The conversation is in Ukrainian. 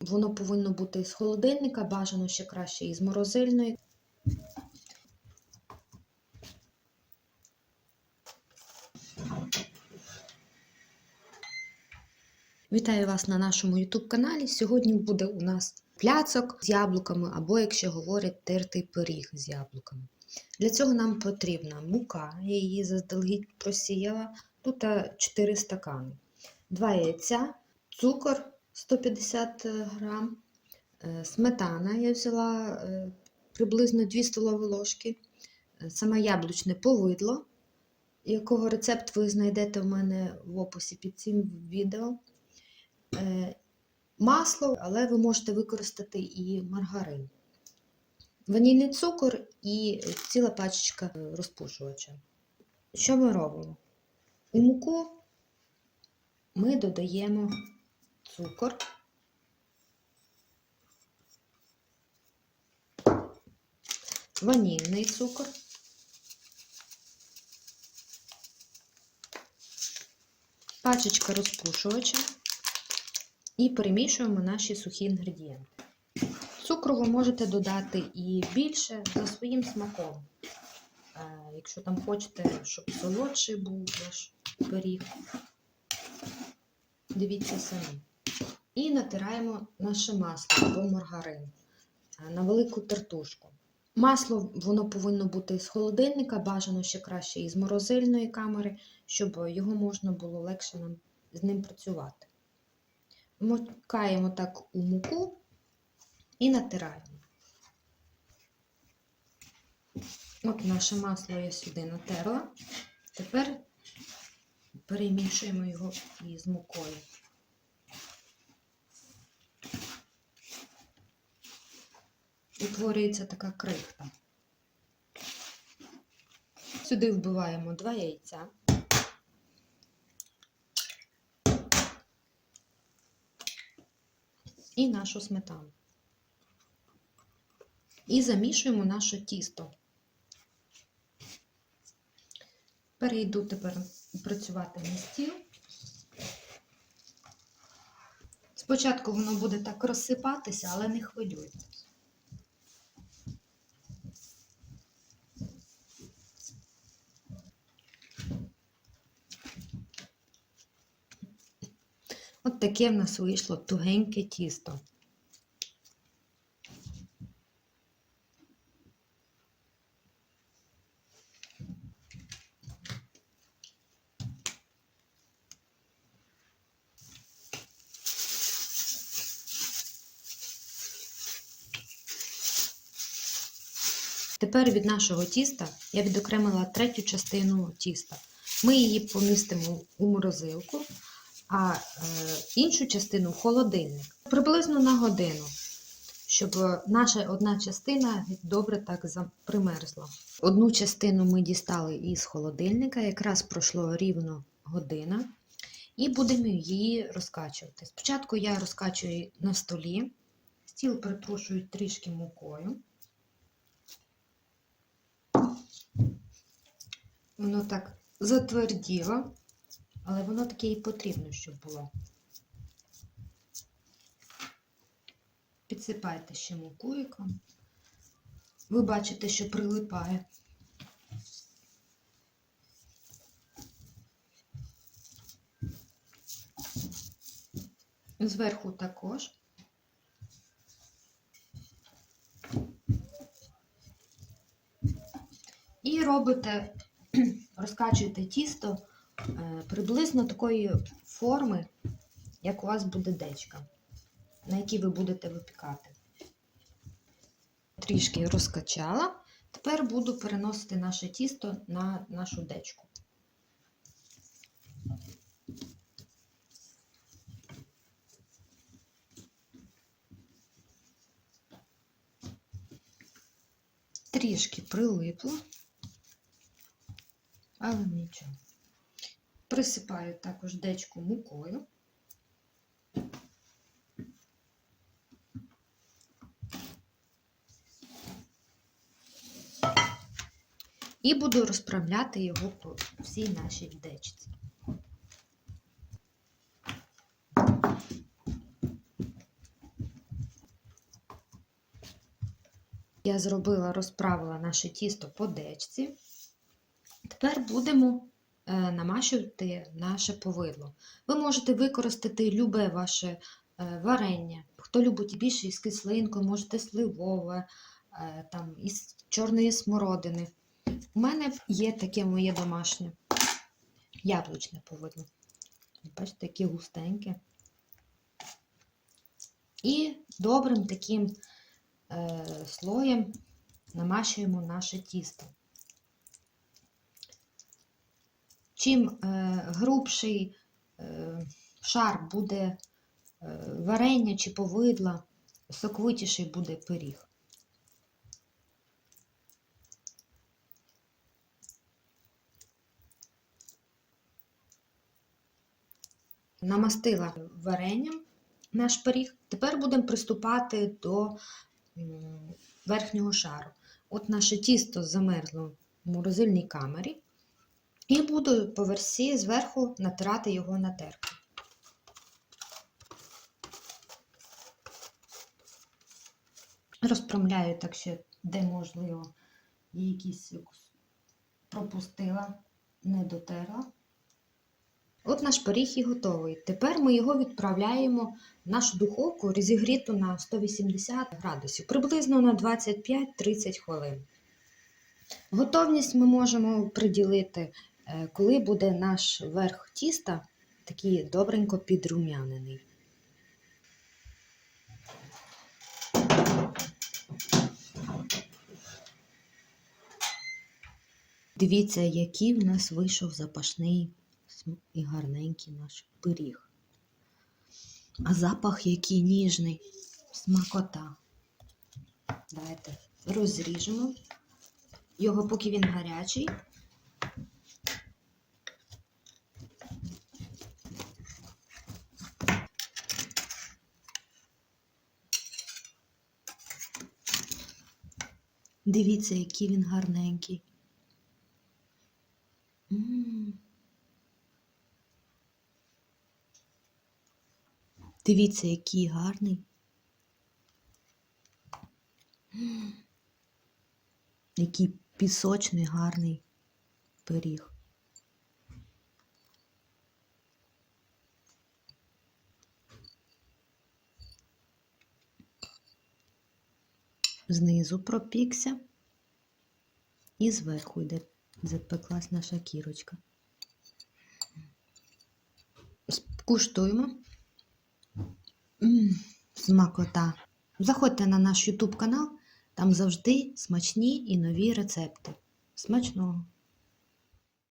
Воно повинно бути з холодильника, бажано ще краще із морозильної. Вітаю вас на нашому YouTube каналі. Сьогодні буде у нас пляцок з яблуками, або, якщо говорять, тертий пиріг з яблуками. Для цього нам потрібна мука, я її заздалегідь просіяла. Тут 4 стакани, 2 яйця, цукор 150 грам, е, сметана я взяла е, приблизно 2 столові ложки, е, саме яблучне повидло, якого рецепт ви знайдете в мене в описі під цим відео. Е, Масло, але ви можете використати і маргарин. Ванільний цукор і ціла пачечка розпушувача. Що ми робимо? У муку ми додаємо цукор, ванільний цукор, пачечка розпушувача і перемішуємо наші сухі інгредієнти. Цукру ви можете додати і більше за своїм смаком. Е, Якщо там хочете, щоб солодший був ваш пиріг, дивіться самі. І натираємо наше масло або маргарин е, на велику тертушку. Масло воно повинно бути з холодильника, бажано ще краще із морозильної камери, щоб його можна було легше нам з ним працювати. Вмикаємо так у муку і натираємо. От наше масло я сюди натерла. Тепер перемішуємо його із мукою. Утворюється така крихта. Сюди вбиваємо два яйця. І нашу сметану. І замішуємо наше тісто. Перейду тепер працювати на стіл. Спочатку воно буде так розсипатися, але не хвилюйтесь. От таке в нас вийшло тугеньке тісто. Тепер від нашого тіста я відокремила третю частину тіста. Ми її помістимо у морозилку, а е, іншу частину в холодильник приблизно на годину, щоб наша одна частина добре так примерзла. Одну частину ми дістали із холодильника, якраз пройшло рівно година, і будемо її розкачувати. Спочатку я розкачую на столі, стіл притрушую трішки мукою. Воно так затверділо, але воно таке і потрібно, щоб було. Підсипайте ще мукуйком. Ви бачите, що прилипає. Зверху також. І робите, розкачуєте тісто приблизно такої форми, як у вас буде дечка, на якій ви будете випікати. Трішки розкачала. Тепер буду переносити наше тісто на нашу дечку. Трішки прилипло, але нічого. Присипаю також дечку мукою. І буду розправляти його по всій нашій дечці. Я зробила розправила наше тісто по дечці. Тепер будемо намащувати наше повидло. Ви можете використати любе ваше е, варення. Хто любить більше із кислинкою, можете сливове, е, там, із чорної смородини. У мене є таке моє домашнє яблучне повидло. Бачите, таке густеньке. І добрим таким е, слоєм намащуємо наше тісто. Чим е, грубший е, шар буде е, варення чи повидла, соковитіший буде пиріг. Намастила варенням наш пиріг. Тепер будемо приступати до верхнього шару. От наше тісто замерзло в морозильній камері. І буду по версі зверху натирати його на терку. Розпрямляю так ще, де можливо, якісь пропустила, не дотерла. От наш пиріг і готовий. Тепер ми його відправляємо в нашу духовку розігріту на 180 градусів, приблизно на 25-30 хвилин. Готовність ми можемо приділити, коли буде наш верх тіста такий добренько підрум'янений. Дивіться, який в нас вийшов запашний і гарненький наш пиріг. А запах який ніжний, смакота. Давайте розріжемо його, поки він гарячий. Дивіться, який він гарненький. М. Дивіться, який гарний. М. Який пісочний гарний пиріг. Знизу пропікся і зверху йде запеклась наша кірочка. Куштуємо. Смакота. Заходьте на наш YouTube канал, там завжди смачні і нові рецепти. Смачного!